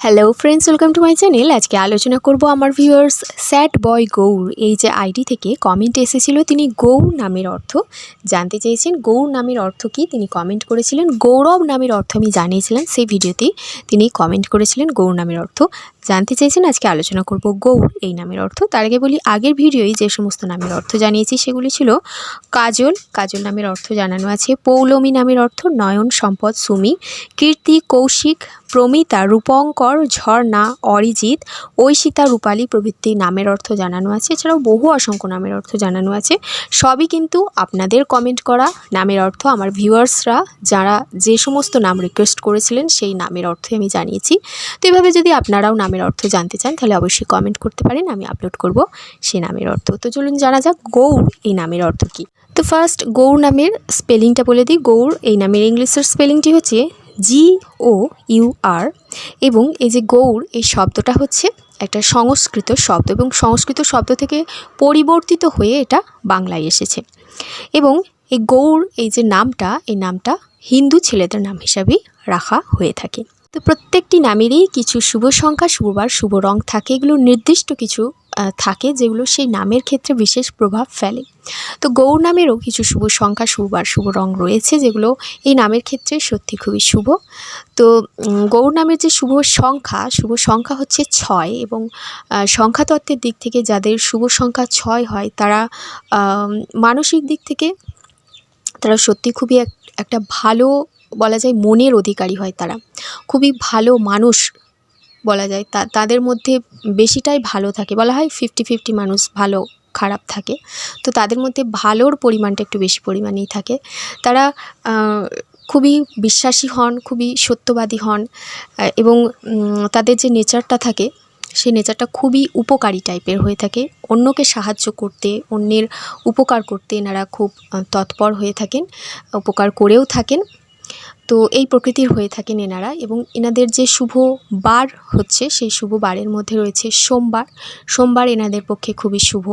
Hello friends welcome to my channel আজকে আলোচনা করব আমার ভিউয়ার্স স্যাড বয় গৌর এই যে আইডি থেকে কমেন্ট এসেছিল তিনি গৌর নামের অর্থ জানতে চেয়েছেন। গৌর নামের অর্থ কি? তিনি কমেন্ট করেছিলেন। গৌরব নামের অর্থ আমি জানিয়েছিলাম সেই ভিডিওতেই তিনি কমেন্ট করেছিলেন গৌর নামের অর্থ। জানতে চেয়েছেন, আজকে আলোচনা করব গৌর এই নামের অর্থ। তার আগে বলি, আগের ভিডিওই যে সমস্ত নামের অর্থ জানিয়েছি সেগুলি ছিল কাজল। কাজল নামের অর্থ জানানো আছে। পৌলমী নামের অর্থ নয়ন সম্পদ সুমি। কীর্তি, কৌশিক প্রমিতা রূপঙ্কর ঝর্ণা, অরিজিৎ, ঐশিতা রূপালী প্রভৃতি নামের অর্থ জানানো আছে। এছাড়াও বহু অসংখ্য নামের অর্থ জানানো আছে। সবই কিন্তু আপনাদের কমেন্ট করা। নামের অর্থ আমার ভিউয়ার্সরা যারা যে সমস্ত নাম রিকোয়েস্ট করেছিলেন সেই নামের অর্থই আমি জানিয়েছি। তো এভাবে যদি আপনারাও নামের অর্থ জানতে চান, তাহলে অবশ্যই কমেন্ট করতে পারেন, আমি আপলোড করব সেই নামের অর্থ। তো চলুন জানা যাক গৌর এই নামের অর্থ কী। তো ফার্স্ট গৌর নামের স্পেলিংটা বলে দিই। গৌর এই নামের ইংলিশের স্পেলিংটি হচ্ছে জি ও ইউ আর এবং এই যে গৌর এই শব্দটা হচ্ছে একটা সংস্কৃত শব্দ এবং সংস্কৃত শব্দ থেকে পরিবর্তিত হয়ে এটা বাংলায় এসেছে। এবং এই গৌর এই যে নামটা, এই নামটা হিন্দু ছেলেদের নাম হিসাবেই রাখা হয়ে থাকে। তো প্রত্যেকটি নামেরই কিছু শুভ সংখ্যা শুভবার শুভ রং থাকে। এগুলো নির্দিষ্ট কিছু থাকে যেগুলো সেই নামের ক্ষেত্রে বিশেষ প্রভাব ফেলে। তো গৌর নামেরও কিছু শুভ সংখ্যা, শুভ আর শুভ রং রয়েছে, যেগুলো এই নামের ক্ষেত্রে সত্যি খুবই শুভ। তো গৌর নামের যে শুভ সংখ্যা শুভ সংখ্যা হচ্ছে ছয় এবং সংখ্যাতত্ত্বের দিক থেকে যাদের শুভ সংখ্যা ছয় হয়, তারা মানসিক দিক থেকে তারা সত্যি খুবই এক, একটা ভালো বলা যায় মনের অধিকারী হয় তারা। খুবই ভালো মানুষ বলা যায়। তা, তাদের মধ্যে বেশিটাই ভালো থাকে। বলা হয় ফিফটি ফিফটি মানুষ ভালো খারাপ থাকে। তো তাদের মধ্যে ভালোর পরিমাণটা একটু বেশি পরিমাণেই থাকে। তারা খুবই বিশ্বাসী হন, খুবই সত্যবাদী হন এবং তাদের যে নেচারটা থাকে, সেই নেচারটা খুবই উপকারী টাইপের হয়ে থাকে। অন্যকে সাহায্য করতে, অন্যের উপকার করতে এনারা খুব তৎপর হয়ে থাকেন, উপকার করেও থাকেন। তো এই প্রকৃতির হয়ে থাকেন এনারা এবং এনাদের যে শুভ বার হচ্ছে, সেই শুভ বারের মধ্যে রয়েছে সোমবার। সোমবার এনাদের পক্ষে খুবই শুভ।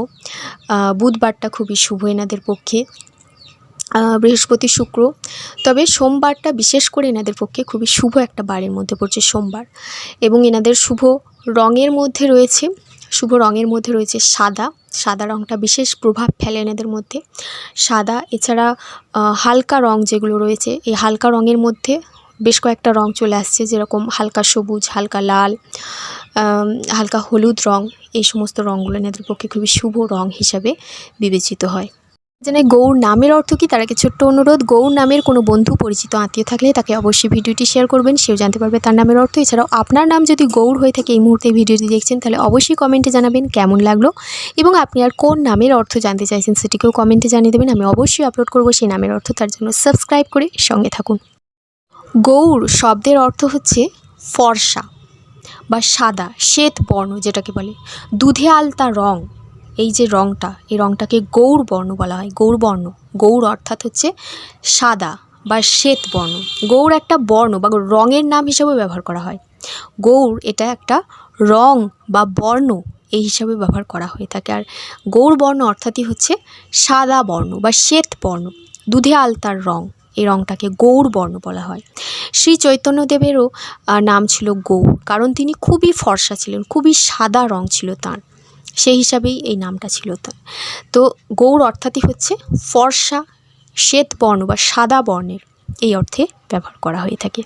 বুধবারটা খুবই শুভ এনাদের পক্ষে। বৃহস্পতি শুক্র। তবে সোমবারটা বিশেষ করে এনাদের পক্ষে খুবই শুভ একটা বারের মধ্যে পড়ছে সোমবার। এবং এনাদের শুভ রঙের মধ্যে রয়েছে, শুভ রঙের মধ্যে রয়েছে সাদা। সাদা রঙটা বিশেষ প্রভাব ফেলে এনাদের মধ্যে। সাদা, এছাড়া হালকা রং যেগুলো রয়েছে, এই হালকা রঙের মধ্যে বেশ কয়েকটা রং চলে আসছে, যেরকম হালকা সবুজ, হালকা লাল হালকা হলুদ রং, এই সমস্ত রঙগুলো এনাদের পক্ষে খুবই শুভ রং হিসাবে বিবেচিত হয়। জানাই গৌর নামের অর্থ কি? তার আগে ছোট্ট অনুরোধ, গৌর নামের কোনো বন্ধু, পরিচিত, আত্মীয় থাকলে তাকে অবশ্যই ভিডিওটি শেয়ার করবেন। সেও জানতে পারবে তার নামের অর্থ। এছাড়াও আপনার নাম যদি গৌর হয়ে থাকে এই মুহূর্তে ভিডিওটি দেখছেন, তাহলে অবশ্যই কমেন্টে জানাবেন কেমন লাগল এবং আপনি আর কোন নামের অর্থ জানতে চাইছেন সেটিকেও কমেন্টে জানিয়ে দেবেন। আমি অবশ্যই আপলোড করব সেই নামের অর্থ, তার জন্য সাবস্ক্রাইব করে সঙ্গে থাকুন। গৌর শব্দের অর্থ হচ্ছে ফর্সা বা সাদা, শ্বেত বর্ণ যেটাকে বলে। দুধে আলতা রং। এই যে রংটা, এই রংটাকে গৌর বর্ণ বলা হয়। গৌর বর্ণ গৌর অর্থাৎ হচ্ছে সাদা বা শ্বেত বর্ণ। গৌর একটা বর্ণ বা রঙের নাম হিসাবে ব্যবহার করা হয়। গৌর এটা একটা রং বা বর্ণ এই হিসাবে ব্যবহার করা হয়ে থাকে। আর গৌর বর্ণ অর্থাৎই হচ্ছে সাদা বর্ণ বা শ্বেত বর্ণ, দুধে আলতার রং। এই রংটাকে গৌর বর্ণ বলা হয়। শ্রী চৈতন্যদেবেরও নাম ছিল গৌর কারণ তিনি খুবই ফর্সা ছিলেন, খুবই সাদা রং ছিল তার। সেই হিসাবেই এই নামটা ছিল তার। তো গৌর অর্থাৎই হচ্ছে ফর্সা শ্বেত বর্ণ বা সাদা বর্ণের এই অর্থে ব্যবহার করা হয়ে থাকে।